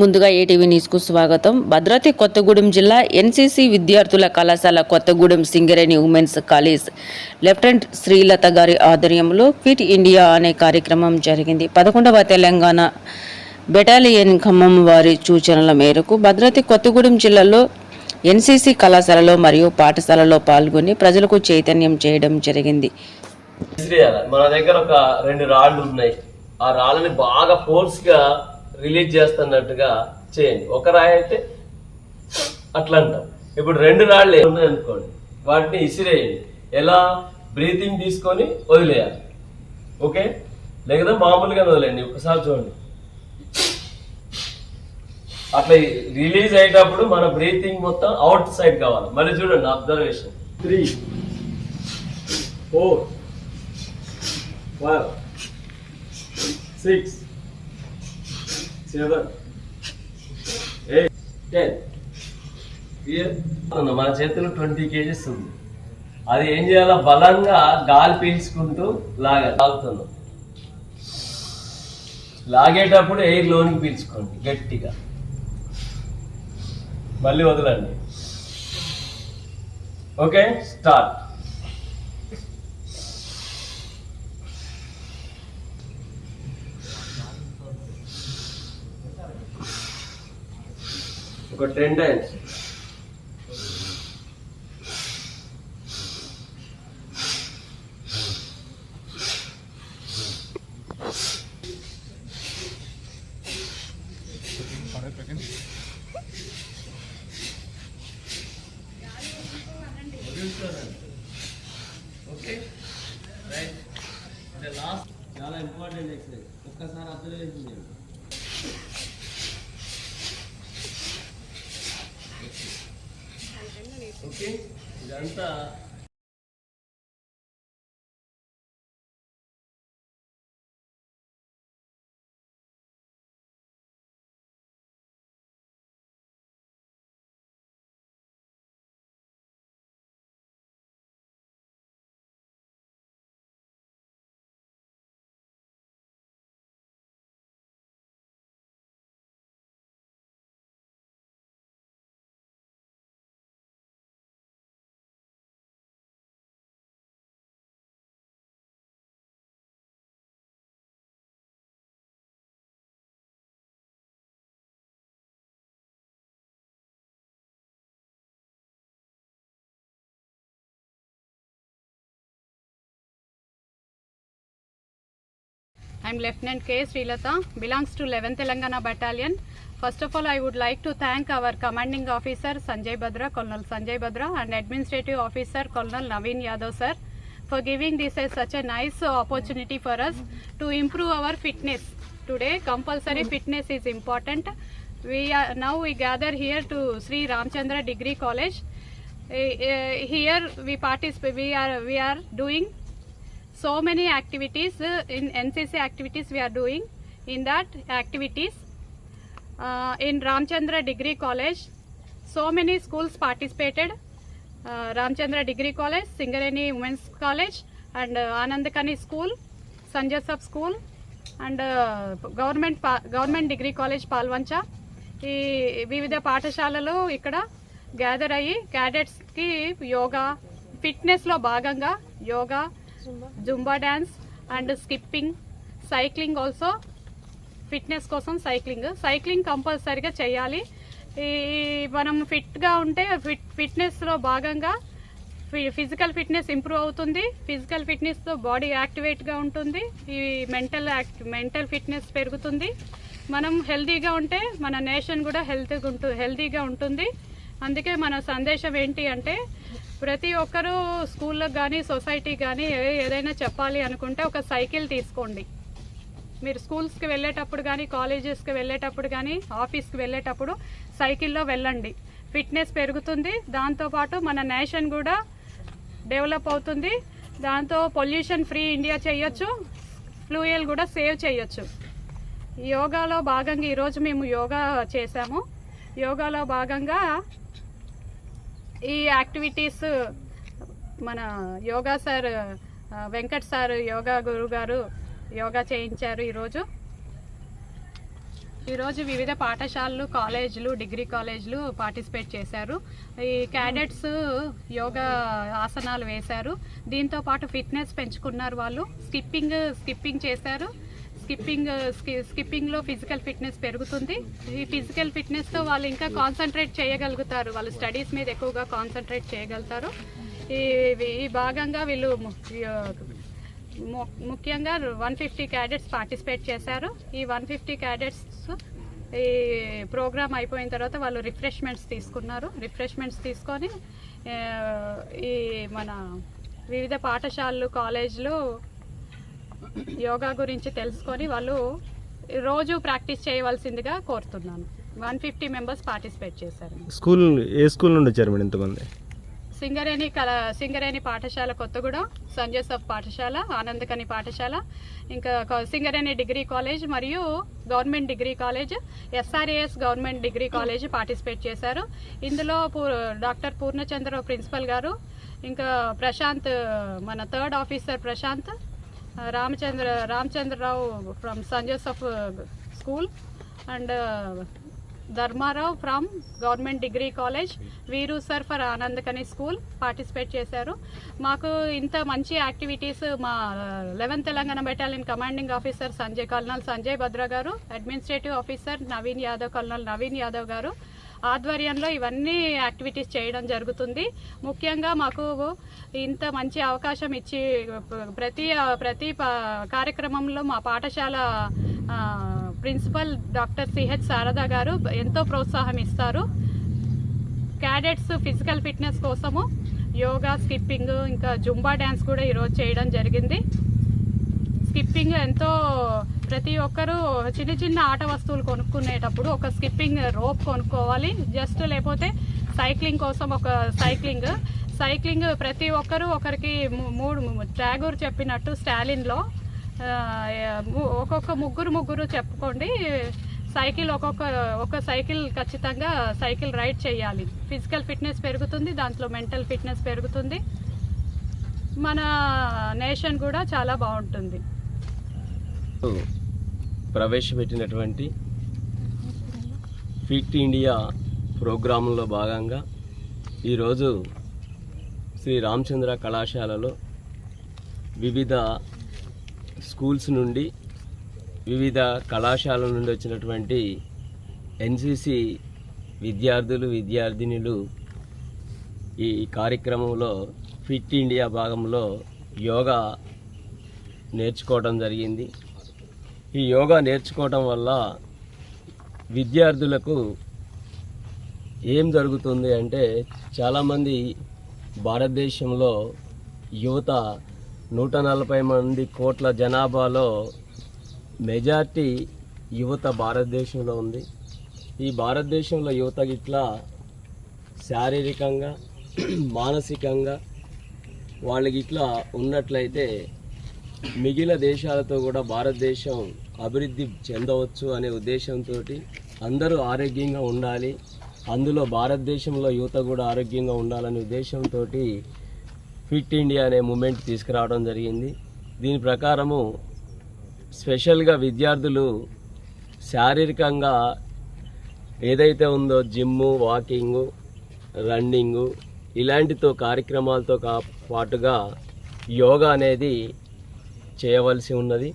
ముందుగా ఏటీవీ న్యూస్కు స్వాగతం. భద్రాద్రి కొత్తగూడెం జిల్లా ఎన్సీసీ విద్యార్థుల కళాశాల Kothagudem Singareni women's college lieutenant Srilatha గారి ఆధ్వర్యంలో ఫిట్ ఇండియా అనే కార్యక్రమం జరిగింది. పదకొండవ తెలంగాణ బెటాలియన్ ఖమ్మం వారి సూచనల మేరకు భద్రాద్రి కొత్తగూడెం జిల్లాలో ఎన్సీసీ కళాశాలలో మరియు పాఠశాలలో పాల్గొని ప్రజలకు చైతన్యం చేయడం జరిగింది. మన దగ్గర ఒక రెండు రాళ్ళు ఉన్నాయి. ఆ రాళ్ళని బాగా ఫోర్స్గా రిలీజ్ చేస్తున్నట్టుగా చేయండి. ఒక రాయి అయితే అట్లా అంటాం ఇప్పుడు రెండు రాళ్ళు ఉన్నాయి అనుకోండి వాటిని ఇసిరేయండి. ఎలా? బ్రీతింగ్ తీసుకొని వదిలేయాలి. ఓకే? లేదా మామూలుగా వదిలేండి ఒకసారి చూడండి. అట్లా రిలీజ్ అయ్యేటప్పుడు మన బ్రీతింగ్ మొత్తం అవుట్ సైడ్ కావాలి. మరి చూడండి observation. Three four five six మన చేతిలో ట్వంటీ కేజీస్ ఉంది. అది ఏం చేయాలో బలంగా గాలి పీల్చుకుంటూ లాగా లాగుతున్నాం. లాగేటప్పుడు ఎయిర్ లోనికి పీల్చుకోండి గట్టిగా. మళ్ళీ వదలండి. Okay start. ఒక ten times okay right last చాలా ఇంపార్టెంట్ ఎక్సర్సైజ్ ఒక్కసారి అబ్జర్వేషన్ చేయండి ఓకే? ఇదంతా I'm Lieutenant K. Srilata, belongs to 11th Telangana Battalion. First of all, I would like to thank our commanding officer Sanjay Badra, Colonel Sanjay Badra, and administrative officer Colonel Naveen Yadav sir for giving this as such a nice opportunity for us to improve our fitness. Today, compulsory fitness is important. We are now we gather here to Sri Ramchandra Degree College. Uh, uh, here we participate. We are we are doing so many activities uh, in ncc activities we are doing in that activities uh, in ramchandra degree college so many schools participated uh, ramchandra degree college singareni women's college and uh, anandakani school sanjasap school and uh, government పా government degree college Palvancha ఈ వివిధ పాఠశాలలు ఇక్కడ gather అయ్యి క్యాడెట్స్కి యోగా ఫిట్నెస్లో భాగంగా yoga zumba dance and skipping cycling also fitness కోసం cycling cycling కంపల్సరీగా చేయాలి. ఈ మనం ఫిట్గా ఉంటే ఫిట్ ఫిట్నెస్లో భాగంగా ఫి- ఫిజికల్ ఫిట్నెస్ ఇంప్రూవ్ అవుతుంది. ఫిజికల్ ఫిట్నెస్తో బాడీ యాక్టివేట్గా ఉంటుంది. ఈ మెంటల్ యాక్ట్ మెంటల్ ఫిట్నెస్ పెరుగుతుంది. మనం హెల్తీగా ఉంటే మన నేషన్ కూడా హెల్తీగా ఉంటు హెల్తీగా ఉంటుంది. అందుకే మన సందేశం ఏంటి అంటే ప్రతి ఒక్కరూ స్కూల్లో కానీ సొసైటీకి కానీ ఏదైనా చెప్పాలి అనుకుంటే ఒక సైకిల్ తీసుకోండి. మీరు స్కూల్స్కి వెళ్ళేటప్పుడు కానీ కాలేజెస్కి వెళ్ళేటప్పుడు కానీ ఆఫీస్కి వెళ్ళేటప్పుడు సైకిల్లో వెళ్ళండి. ఫిట్నెస్ పెరుగుతుంది. దాంతోపాటు మన నేషన్ కూడా డెవలప్ అవుతుంది. దాంతో పొల్యూషన్ ఫ్రీ ఇండియా చేయొచ్చు. ఫ్లూయల్ కూడా సేవ్ చేయొచ్చు. యోగాలో భాగంగా ఈరోజు మేము యోగా చేశాము. యోగాలో భాగంగా ఈ యాక్టివిటీస్ మన yoga sir Venkat sir yoga గురువు గారు యోగా చేయించారు ఈరోజు. ఈరోజు వివిధ పాఠశాలలు కాలేజీలు డిగ్రీ కాలేజీలు పార్టిసిపేట్ చేశారు. ఈ క్యాడెట్స్ యోగా ఆసనాలు వేశారు. దీంతో పాటు ఫిట్నెస్ పెంచుకున్నారు వాళ్ళు. స్కిప్పింగ్ స్కిప్పింగ్ చేశారు. స్కిప్పింగ్ స్కిప్పింగ్లో ఫిజికల్ ఫిట్నెస్ పెరుగుతుంది. ఈ ఫిజికల్ ఫిట్నెస్తో వాళ్ళు ఇంకా కాన్సన్ట్రేట్ చేయగలుగుతారు. వాళ్ళు స్టడీస్ మీద ఎక్కువగా కాన్సన్ట్రేట్ చేయగలుగుతారు. ఈ ఈ భాగంగా వీళ్ళు ము- ముఖ్యంగా వన్ ఫిఫ్టీ క్యాడెట్స్ పార్టిసిపేట్ చేశారు. ఈ వన్ ఫిఫ్టీ క్యాడెట్స్ ఈ ప్రోగ్రామ్ అయిపోయిన తర్వాత వాళ్ళు రిఫ్రెష్మెంట్స్ తీసుకున్నారు. రిఫ్రెష్మెంట్స్ తీసుకొని ఈ మన వివిధ పాఠశాలలు కాలేజీలు యోగా గురించి తెలుసుకొని వాళ్ళు రోజు ప్రాక్టీస్ చేయవలసిందిగా కోరుతున్నాను. వన్ ఫిఫ్టీ మెంబర్స్ పార్టిసిపేట్ చేశారు. స్కూల్ ఏ స్కూల్ నుండి వచ్చారు మేడం ఇంతమంది? సింగరేణి కళ సింగరేణి పాఠశాల కొత్తగూడెం సంజయ్ సబ్ పాఠశాల ఆనందకని పాఠశాల ఇంకా సింగరేణి డిగ్రీ కాలేజ్ మరియు government degree college SRAS government degree college participate చేశారు. ఇందులో డాక్టర్ పూర్ణచంద్ర ప్రిన్సిపల్ గారు ఇంకా ప్రశాంత్ మన third officer Prashanth Ramachandra Ramachandrarao from Sanjay Joseph school and Dharmarao from government degree college వీరు sir for Anandakhani school participate చేశారు. మాకు ఇంత మంచి యాక్టివిటీస్ మా uh, eleven Telangana battalion commanding officer Sanjay colonel Sanjay Bhadra గారు administrative officer Naveen Yadav colonel Naveen Yadav గారు ఆధ్వర్యంలో ఇవన్నీ యాక్టివిటీస్ చేయడం జరుగుతుంది. ముఖ్యంగా మాకు ఇంత మంచి అవకాశం ఇచ్చి ప్రతి ప్రతి కార్యక్రమంలో మా పాఠశాల ప్రిన్సిపల్ డాక్టర్ సిహెచ్ శారదా గారు ఎంతో ప్రోత్సాహం ఇస్తారు. క్యాడెట్స్ ఫిజికల్ ఫిట్నెస్ కోసము యోగా స్కిప్పింగ్ ఇంకా జుంబా డ్యాన్స్ కూడా ఈరోజు చేయడం జరిగింది. స్కిప్పింగ్ ఎంతో ప్రతి ఒక్కరూ చిన్న చిన్న ఆట వస్తువులు కొనుక్కునేటప్పుడు ఒక స్కిప్పింగ్ రోప్ కొనుక్కోవాలి. జస్ట్ లేకపోతే సైక్లింగ్ కోసం ఒక సైక్లింగ్. సైక్లింగ్ ప్రతి ఒక్కరూ ఒకరికి మూడు ట్రాగూర్ చెప్పినట్టు స్టాలిన్లో ము- ఒక్కొక్క ముగ్గురు ముగ్గురు చెప్పుకోండి. సైకిల్ ఒక్కొక్క ఒక సైకిల్ ఖచ్చితంగా సైకిల్ రైడ్ చేయాలి. ఫిజికల్ ఫిట్నెస్ పెరుగుతుంది దాంట్లో మెంటల్ ఫిట్నెస్ పెరుగుతుంది. మన నేషన్ కూడా చాలా బాగుంటుంది. ప్రవేశపెట్టినటువంటి ఫిట్ ఇండియా ప్రోగ్రాంలో భాగంగా ఈరోజు శ్రీ రామచంద్ర కళాశాలలో వివిధ స్కూల్స్ నుండి వివిధ కళాశాలల నుండి వచ్చినటువంటి ఎన్సిసి విద్యార్థులు విద్యార్థినులు ఈ కార్యక్రమంలో ఫిట్ ఇండియా భాగంలో యోగా నేర్చుకోవడం జరిగింది. ఈ యోగా నేర్చుకోవడం వల్ల విద్యార్థులకు ఏం జరుగుతుంది అంటే చాలామంది భారతదేశంలో యువత నూట నలభై మంది కోట్ల జనాభాలో మెజార్టీ యువత భారతదేశంలో ఉంది. ఈ భారతదేశంలో యువత ఇట్లా శారీరకంగా మానసికంగా వాళ్ళకి ఇట్లా ఉన్నట్లయితే మిగిలిన దేశాలతో కూడా భారతదేశం అభివృద్ధి చెందవచ్చు అనే ఉద్దేశంతో అందరూ ఆరోగ్యంగా ఉండాలి. అందులో భారతదేశంలో యువత కూడా ఆరోగ్యంగా ఉండాలనే ఉద్దేశంతో ఫిట్ ఇండియా అనే మూమెంట్ తీసుకురావడం జరిగింది. దీని ప్రకారము స్పెషల్గా విద్యార్థులు శారీరకంగా ఏదైతే ఉందో జిమ్ము వాకింగు రన్నింగు ఇలాంటితో కార్యక్రమాలతో కా పాటుగా యోగా అనేది చేయవలసి ఉన్నది.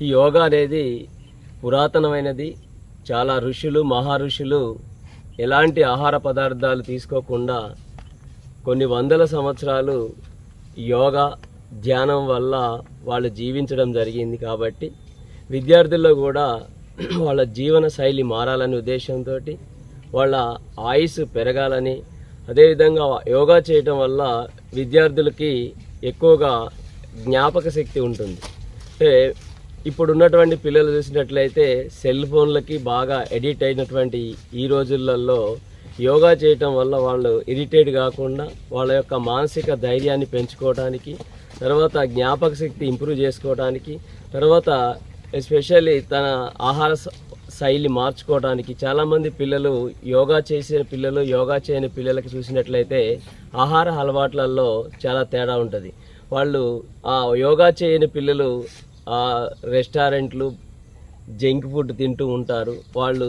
ఈ యోగా అనేది పురాతనమైనది. చాలా ఋషులు మహారుషులు ఎలాంటి ఆహార పదార్థాలు తీసుకోకుండా కొన్ని వందల సంవత్సరాలు యోగా ధ్యానం వల్ల వాళ్ళు జీవించడం జరిగింది కాబట్టి విద్యార్థుల్లో కూడా వాళ్ళ జీవన శైలి మారాలనే ఉద్దేశంతో వాళ్ళ ఆయుస్ పెరగాలని అదేవిధంగా యోగా చేయటం వల్ల విద్యార్థులకి ఎక్కువగా జ్ఞాపక శక్తి ఉంటుంది. అంటే ఇప్పుడు ఉన్నటువంటి పిల్లలు చూసినట్లయితే సెల్ ఫోన్లకి బాగా ఎడిట్ అయినటువంటి ఈ రోజులలో యోగా చేయటం వల్ల వాళ్ళు ఇరిటేట్ కాకుండా వాళ్ళ యొక్క మానసిక ధైర్యాన్ని పెంచుకోవడానికి తర్వాత జ్ఞాపక శక్తి ఇంప్రూవ్ చేసుకోవడానికి తర్వాత ఎస్పెషల్లీ తన ఆహార శైలి మార్చుకోవడానికి చాలామంది పిల్లలు యోగా చేసిన పిల్లలు యోగా చేయని పిల్లలకి చూసినట్లయితే ఆహార అలవాట్లలో చాలా తేడా ఉంటుంది. వాళ్ళు ఆ యోగా చేయని పిల్లలు రెస్టారెంట్లు జంక్ ఫుడ్ తింటూ ఉంటారు. వాళ్ళు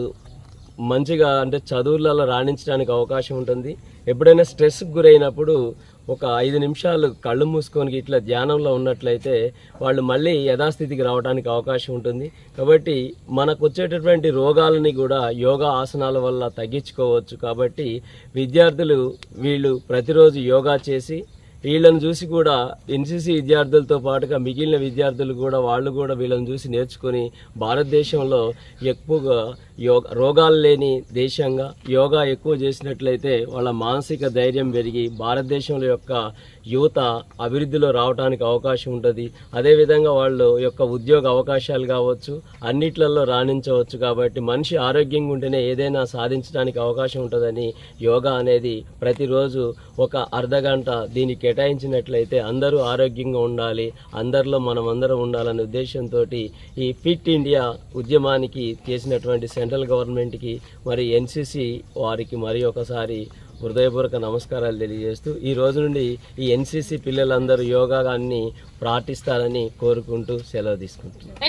మంచిగా అంటే చదువులలో రాణించడానికి అవకాశం ఉంటుంది. ఎప్పుడైనా స్ట్రెస్కి గురైనప్పుడు ఒక ఐదు నిమిషాలు కళ్ళు మూసుకొని ఇట్లా ధ్యానంలో ఉన్నట్లయితే వాళ్ళు మళ్ళీ యథాస్థితికి రావడానికి అవకాశం ఉంటుంది. కాబట్టి మనకు వచ్చేటటువంటి రోగాలని కూడా యోగా ఆసనాల వల్ల తగ్గించుకోవచ్చు. కాబట్టి విద్యార్థులు వీళ్ళు ప్రతిరోజు యోగా చేసి వీళ్ళని చూసి కూడా ఎన్సీసీ విద్యార్థులతో పాటుగా మిగిలిన విద్యార్థులు కూడా వాళ్ళు కూడా వీళ్ళని చూసి నేర్చుకొని భారతదేశంలో ఎక్కువగా యోగ రోగాలు లేని దేశంగా యోగా ఎక్కువ చేసినట్లయితే వాళ్ళ మానసిక ధైర్యం పెరిగి భారతదేశంలో యొక్క యువత అభివృద్ధిలో రావడానికి అవకాశం ఉంటుంది. అదేవిధంగా వాళ్ళు యొక్క ఉద్యోగ అవకాశాలు కావచ్చు అన్నిట్లలో రాణించవచ్చు కాబట్టి మనిషి ఆరోగ్యంగా ఉంటేనే ఏదైనా సాధించడానికి అవకాశం ఉంటుందని యోగా అనేది ప్రతిరోజు ఒక అర్ధ గంట దీన్ని కేటాయించినట్లయితే అందరూ ఆరోగ్యంగా ఉండాలి అందరిలో మనం అందరం ఉండాలనే ఉద్దేశంతో ఈ ఫిట్ ఇండియా ఉద్యమానికి చేసినటువంటి సెంటర్ సెంట్రల్ గవర్నమెంట్కి మరి ఎన్సిసి వారికి మరి ఒకసారి హృదయపూర్వక నమస్కారాలు తెలియజేస్తూ ఈ రోజు నుండి ఈ ఎన్సిసి పిల్లలందరూ యోగాన్ని ప్రాటిస్తారని కోరుకుంటూ సెలవు తీసుకుంటున్నాను